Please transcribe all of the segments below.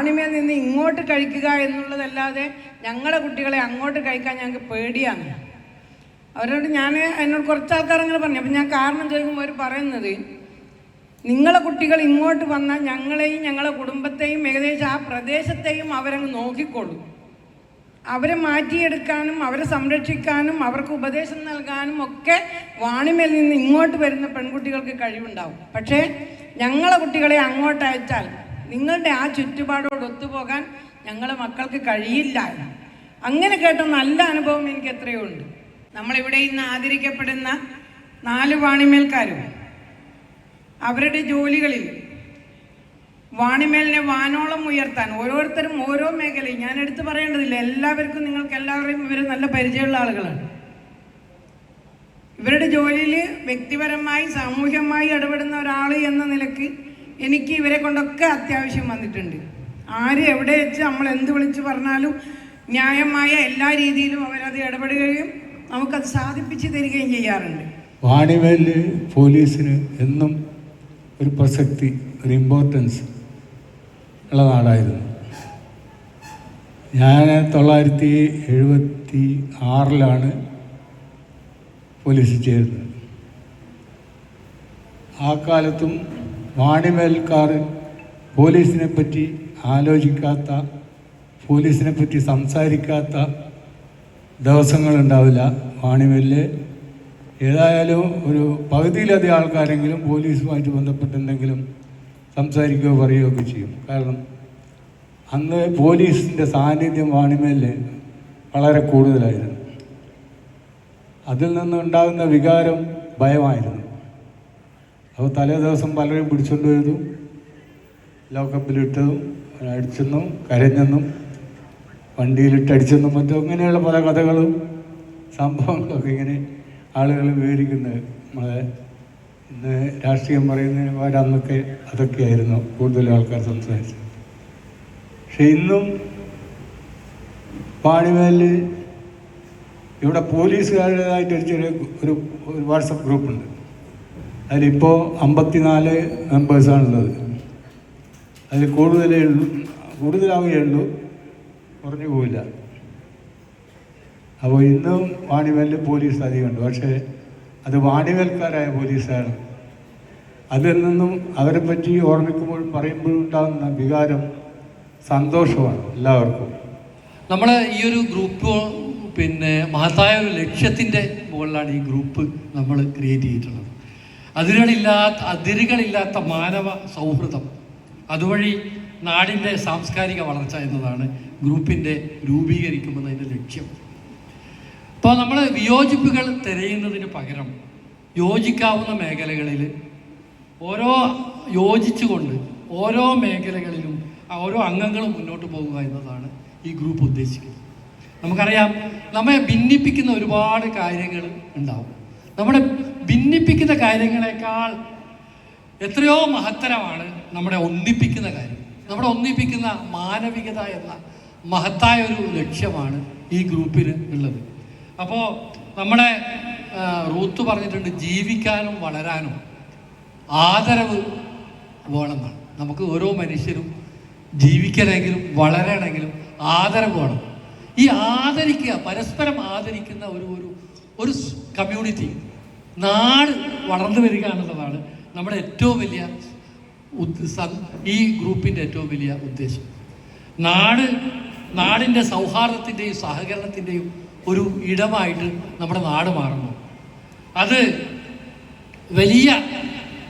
വാണിമേൽ നിന്ന് ഇങ്ങോട്ട് കഴിക്കുക എന്നുള്ളതല്ലാതെ ഞങ്ങളുടെ കുട്ടികളെ അങ്ങോട്ട് കഴിക്കാൻ ഞങ്ങൾക്ക് പേടിയാണ്. അവരോട് ഞാൻ എന്നോട് കുറച്ച് ആൾക്കാർ അങ്ങനെ പറഞ്ഞു. അപ്പം ഞാൻ കാരണം ചോദിക്കുമ്പോൾ അവർ പറയുന്നത് നിങ്ങളെ കുട്ടികൾ ഇങ്ങോട്ട് വന്നാൽ ഞങ്ങളെയും ഞങ്ങളെ കുടുംബത്തെയും ഏകദേശം ആ പ്രദേശത്തെയും അവരങ്ങ് നോക്കിക്കൊള്ളും അവരെ മാറ്റിയെടുക്കാനും അവരെ സംരക്ഷിക്കാനും അവർക്ക് ഉപദേശം നൽകാനും ഒക്കെ വാണിമേൽ നിന്ന് ഇങ്ങോട്ട് വരുന്ന പെൺകുട്ടികൾക്ക് കഴിവുണ്ടാവും. പക്ഷേ ഞങ്ങളെ കുട്ടികളെ അങ്ങോട്ട് അയച്ചാൽ നിങ്ങളുടെ ആ ചുറ്റുപാടോട് ഒത്തുപോകാൻ ഞങ്ങളെ മക്കൾക്ക് കഴിയില്ല അങ്ങനെ കേട്ട നല്ല അനുഭവം എനിക്ക് എത്രയോ ഉണ്ട് നമ്മളിവിടെ ഇന്ന് ആദരിക്കപ്പെടുന്ന നാല് വാണിമേൽക്കാരും അവരുടെ ജോലികളിൽ വാണിമേലിനെ വാനോളം ഉയർത്താൻ ഓരോരുത്തരും ഓരോ മേഖലയും ഞാൻ എടുത്തു പറയേണ്ടതില്ല എല്ലാവർക്കും നിങ്ങൾക്ക് എല്ലാവരെയും ഇവർ നല്ല പരിചയമുള്ള ആളുകളാണ്. ഇവരുടെ ജോലിയിൽ വ്യക്തിപരമായി സാമൂഹ്യമായി ഇടപെടുന്ന ഒരാൾ എന്ന നിലയ്ക്ക് എനിക്ക് ഇവരെ കൊണ്ടൊക്കെ അത്യാവശ്യം വന്നിട്ടുണ്ട്. ആര് എവിടെ വെച്ച് നമ്മൾ എന്ത് വിളിച്ച് പറഞ്ഞാലും ന്യായമായ എല്ലാ രീതിയിലും അവരത് ഇടപെടുകയും നമുക്കത് സാധിപ്പിച്ച് തരികയും ചെയ്യാറുണ്ട്. വാണിവേൽ പോലീസിന് എന്നും ഒരു പ്രസക്തി ഒരു ഇമ്പോർട്ടൻസ് ഉള്ള നാടായിരുന്നു. ഞാൻ തൊള്ളായിരത്തി എഴുപത്തി ആറിലാണ് പോലീസിൽ ചേരുന്നത്. ആ കാലത്തും വാണിമേൽക്കാർ പോലീസിനെ പറ്റി ആലോചിക്കാത്ത പോലീസിനെ പറ്റി സംസാരിക്കാത്ത ദിവസങ്ങളുണ്ടാവില്ല വാണിമേലിൽ ഏതായാലും ഒരു പകുതിയിലധികം ആൾക്കാരെങ്കിലും പോലീസുമായിട്ട് ബന്ധപ്പെട്ടുണ്ടെങ്കിലും സംസാരിക്കുകയോ പറയുകയോ ഒക്കെ ചെയ്യും. കാരണം അന്ന് പോലീസിന്റെ സാന്നിധ്യം വാണിമേലിൽ വളരെ കൂടുതലായിരുന്നു. അതിൽ നിന്നുണ്ടാകുന്ന വികാരം ഭയമായിരുന്നു. അപ്പോൾ തലേ ദിവസം പലരും പിടിച്ചുകൊണ്ട് വരുന്നതും ലോക്കപ്പിലിട്ടതും അടിച്ചെന്നും കരഞ്ഞെന്നും വണ്ടിയിലിട്ടടിച്ചെന്നും മറ്റും അങ്ങനെയുള്ള പല കഥകളും സംഭവങ്ങളൊക്കെ ഇങ്ങനെ ആളുകൾ വിവരിക്കുന്നത്. നമ്മളെ ഇന്ന് രാഷ്ട്രീയം പറയുന്നതിന് പകരം അന്നൊക്കെ അതൊക്കെയായിരുന്നു കൂടുതൽ ആൾക്കാർ സംസാരിച്ചത്. പക്ഷെ ഇന്നും പാണിമേലിൽ ഇവിടെ പോലീസുകാരുടേതായിട്ട് ഒരു ചെറിയ ഒരു വാട്സപ്പ് ഗ്രൂപ്പുണ്ട്. അതിലിപ്പോൾ അമ്പത്തിനാല് മെമ്പേഴ്സാണുള്ളത് അതിൽ കൂടുതലേ ഉള്ളൂ. കൂടുതലാവുകയേ ഉള്ളൂ. കുറഞ്ഞു പോവില്ല. അപ്പോൾ ഇന്നും വാണിവേലിൽ പോലീസ് അധികമുണ്ട്. പക്ഷേ അത് വാണിവേൽക്കാരായ പോലീസാണ്. അതിൽ നിന്നും അവരെ പറ്റി ഓർമ്മിക്കുമ്പോൾ പറയുമ്പോഴും ഉണ്ടാകുന്ന വികാരം സന്തോഷമാണ് എല്ലാവർക്കും. നമ്മൾ ഈ ഒരു ഗ്രൂപ്പ് പിന്നെ മഹത്തായ ഒരു ലക്ഷ്യത്തിന്റെ മുകളിലാണ് ഈ ഗ്രൂപ്പ് നമ്മൾ ക്രിയേറ്റ് ചെയ്തിട്ടുള്ളത്. അതിരുകളില്ലാത്ത അതിരുകളില്ലാത്ത മാനവ സൗഹൃദം. അതുവഴി നാടിന്റെ സാംസ്കാരിക വളർച്ച എന്നതാണ് ഗ്രൂപ്പിന്റെ രൂപീകരിക്കുമെന്നതിന്റെ ലക്ഷ്യം. അപ്പോൾ നമ്മൾ വിയോജിപ്പുകൾ തിരയുന്നതിന് പകരം യോജിക്കാവുന്ന മേഖലകളിൽ ഓരോ യോജിച്ചുകൊണ്ട് ഓരോ മേഖലകളിലും ഓരോ അംഗങ്ങളും മുന്നോട്ട് പോകുക എന്നതാണ് ഈ ഗ്രൂപ്പ് ഉദ്ദേശിക്കുന്നത്. നമുക്കറിയാം നമ്മെ ഭിന്നിപ്പിക്കുന്ന ഒരുപാട് കാര്യങ്ങൾ ഉണ്ടാവും. നമ്മുടെ ഭിന്നിപ്പിക്കുന്ന കാര്യങ്ങളെക്കാൾ എത്രയോ മഹത്തരമാണ് നമ്മുടെ ഒന്നിപ്പിക്കുന്ന കാര്യം. നമ്മുടെ ഒന്നിപ്പിക്കുന്ന മാനവികത എന്ന മഹത്തായ ഒരു ലക്ഷ്യമാണ് ഈ ഗ്രൂപ്പിന് ഉള്ളത്. അപ്പോൾ നമ്മുടെ റൂത്ത് പറഞ്ഞിട്ടുണ്ട് ജീവിക്കാനും വളരാനും. ആദരവ് വേണമെന്നാണ്. നമുക്ക് ഓരോ മനുഷ്യരും ജീവിക്കണമെങ്കിലും വളരണമെങ്കിലും ആദരവ് വേണം. ഈ ആദരിക്കുക പരസ്പരം ആദരിക്കുന്ന ഒരു ഒരു ഒരു കമ്മ്യൂണിറ്റി നാട് വളർന്നു വരിക എന്നുള്ളതാണ് നമ്മുടെ ഏറ്റവും വലിയ ഈ ഗ്രൂപ്പിന്റെ ഏറ്റവും വലിയ ഉദ്ദേശം. നാട് നാടിന്റെ സൗഹാർദ്ദത്തിന്റെയും സഹകരണത്തിന്റെയും ഒരു ഇടമായിട്ട് നമ്മുടെ നാട് മാറുന്നു. അത് വലിയ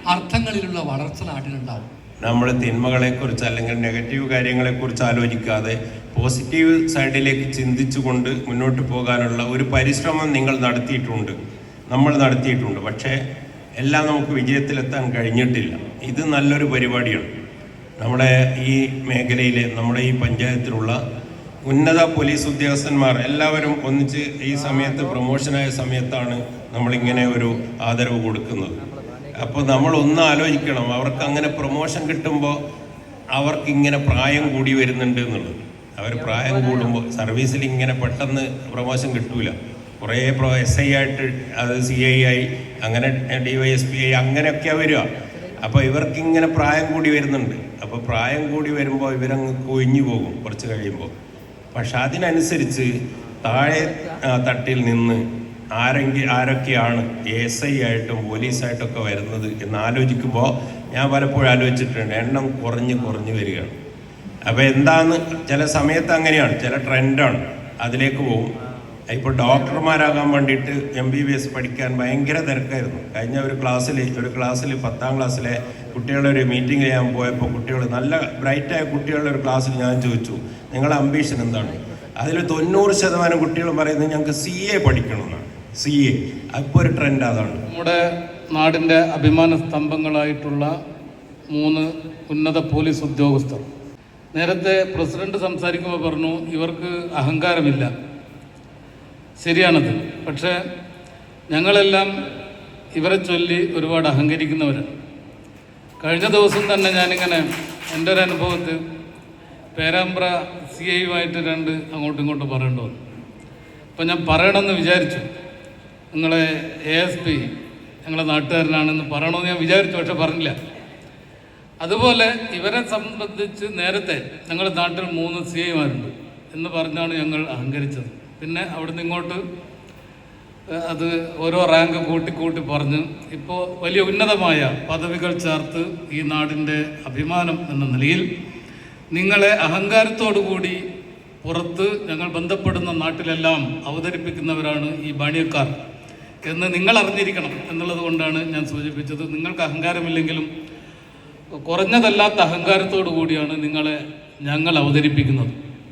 അർത്ഥങ്ങളിലുള്ള വളർച്ച നാട്ടിലുണ്ടാവും നമ്മുടെ തിന്മകളെക്കുറിച്ച് അല്ലെങ്കിൽ നെഗറ്റീവ് കാര്യങ്ങളെക്കുറിച്ച് ആലോചിക്കാതെ പോസിറ്റീവ് സൈഡിലേക്ക് ചിന്തിച്ചുകൊണ്ട് മുന്നോട്ട് പോകാനുള്ള ഒരു പരിശ്രമം നിങ്ങൾ നടത്തിയിട്ടുണ്ട്. നമ്മൾ നടത്തിയിട്ടുണ്ട്. പക്ഷേ എല്ലാം നമുക്ക് വിജയത്തിലെത്താൻ കഴിഞ്ഞിട്ടില്ല. ഇത് നല്ലൊരു പരിപാടിയാണ്. നമ്മുടെ ഈ മേഖലയിൽ നമ്മുടെ ഈ പഞ്ചായത്തിലുള്ള ഉന്നത പോലീസ് ഉദ്യോഗസ്ഥന്മാർ എല്ലാവരും ഒന്നിച്ച് ഈ സമയത്ത് പ്രൊമോഷനായ സമയത്താണ് നമ്മളിങ്ങനെ ഒരു ആദരവ് കൊടുക്കുന്നത്. അപ്പോൾ നമ്മൾ ഒന്ന് ആലോചിക്കണം അവർക്ക് അങ്ങനെ പ്രൊമോഷൻ കിട്ടുമ്പോൾ അവർക്ക് ഇങ്ങനെ പ്രായം കൂടി വരുന്നുണ്ട് എന്നുള്ളത്. അവർ പ്രായം കൂടുമ്പോൾ സർവീസിൽ ഇങ്ങനെ പെട്ടെന്ന് പ്രൊമോഷൻ കിട്ടൂല. കുറേ പ്രോ എസ് ഐ ആയിട്ട് അത് സി ഐ ആയി അങ്ങനെ D Y S P I അങ്ങനെയൊക്കെ വരിക. അപ്പോൾ ഇവർക്ക് ഇങ്ങനെ പ്രായം കൂടി വരുന്നുണ്ട്. അപ്പോൾ പ്രായം കൂടി വരുമ്പോൾ ഇവരങ്ങ് കൊഴിഞ്ഞു പോകും കുറച്ച് കഴിയുമ്പോൾ പക്ഷെ അതിനനുസരിച്ച് താഴെ തട്ടിൽ നിന്ന് ആരെങ്കിലും ആരൊക്കെയാണ് എസ് ഐ ആയിട്ടും പോലീസായിട്ടൊക്കെ വരുന്നത് എന്ന് ആലോചിക്കുമ്പോൾ ഞാൻ പലപ്പോഴും ആലോചിച്ചിട്ടുണ്ട്. എണ്ണം കുറഞ്ഞ് കുറഞ്ഞ് വരികയാണ്. അപ്പോൾ എന്താന്ന് ചില സമയത്ത് അങ്ങനെയാണ്. ചില ട്രെൻഡാണ്. അതിലേക്ക് പോകും. ഇപ്പോൾ ഡോക്ടർമാരാകാൻ വേണ്ടിയിട്ട് എം ബി ബി എസ് പഠിക്കാൻ ഭയങ്കര തിരക്കായിരുന്നു. കഴിഞ്ഞ ഒരു ക്ലാസ്സിൽ ഒരു ക്ലാസ്സിൽ പത്താം ക്ലാസ്സിലെ കുട്ടികളുടെ ഒരു മീറ്റിംഗ് ചെയ്യാൻ പോയപ്പോൾ കുട്ടികൾ നല്ല ബ്രൈറ്റായ കുട്ടികളുടെ ഒരു ക്ലാസ്സിൽ ഞാൻ ചോദിച്ചു നിങ്ങളുടെ അംബീഷൻ എന്താണ്? അതിൽ തൊണ്ണൂറ് ശതമാനം കുട്ടികൾ പറയുന്നത് ഞങ്ങൾക്ക് സി എ പഠിക്കണമെന്നാണ്. സി എ അപ്പോൾ ഒരു ട്രെൻഡ് അതാണ്. നമ്മുടെ നാടിന്റെ അഭിമാന സ്തംഭങ്ങളായിട്ടുള്ള മൂന്ന് ഉന്നത പോലീസ് ഉദ്യോഗസ്ഥർ. നേരത്തെ പ്രസിഡന്റ് സംസാരിക്കുമ്പോൾ പറഞ്ഞു ഇവർക്ക് അഹങ്കാരമില്ല. ശരിയാണത്. പക്ഷേ ഞങ്ങളെല്ലാം ഇവരെ ചൊല്ലി ഒരുപാട് അഹങ്കരിക്കുന്നവരാണ് കഴിഞ്ഞ ദിവസം തന്നെ ഞാനിങ്ങനെ എന്റെ ഒരു അനുഭവത്തിൽ പേരാമ്പ്ര സി ഐയുമായിട്ട് രണ്ട് അങ്ങോട്ടും ഇങ്ങോട്ടും പറയേണ്ടി വന്നു. അപ്പം ഞാൻ പറയണമെന്ന് വിചാരിച്ചു. നിങ്ങളെ എ എസ് പി ഞങ്ങളെ നാട്ടുകാരനാണെന്ന് പറയണമെന്ന് ഞാൻ വിചാരിച്ചു പക്ഷെ പറഞ്ഞില്ല. അതുപോലെ ഇവരെ സംബന്ധിച്ച് നേരത്തെ ഞങ്ങളുടെ നാട്ടിൽ മൂന്ന് സി ഐമാരുണ്ട് എന്ന് പറഞ്ഞാണ് ഞങ്ങൾ അഹങ്കരിച്ചത്. പിന്നെ അവിടുന്ന് ഇങ്ങോട്ട് അത് ഓരോ റാങ്ക് കൂട്ടി കൂട്ടി പറഞ്ഞ് ഇപ്പോൾ വലിയ ഉന്നതമായ പദവികൾ ചേർത്ത് ഈ നാടിന്റെ അഭിമാനം എന്ന നിലയിൽ നിങ്ങളെ അഹങ്കാരത്തോടു കൂടി പുറത്ത് ഞങ്ങൾ ബന്ധപ്പെടുന്ന നാട്ടിലെല്ലാം അവതരിപ്പിക്കുന്നവരാണ് ഈ ബാണിയക്കാർ എന്ന് നിങ്ങൾ അറിഞ്ഞിരിക്കണം എന്നുള്ളത് കൊണ്ടാണ് ഞാൻ സൂചിപ്പിച്ചത്. നിങ്ങൾക്ക് അഹങ്കാരമില്ലെങ്കിലും കുറഞ്ഞതല്ലാത്ത അഹങ്കാരത്തോടു കൂടിയാണ് നിങ്ങളെ ഞങ്ങൾ അവതരിപ്പിക്കുന്നത്.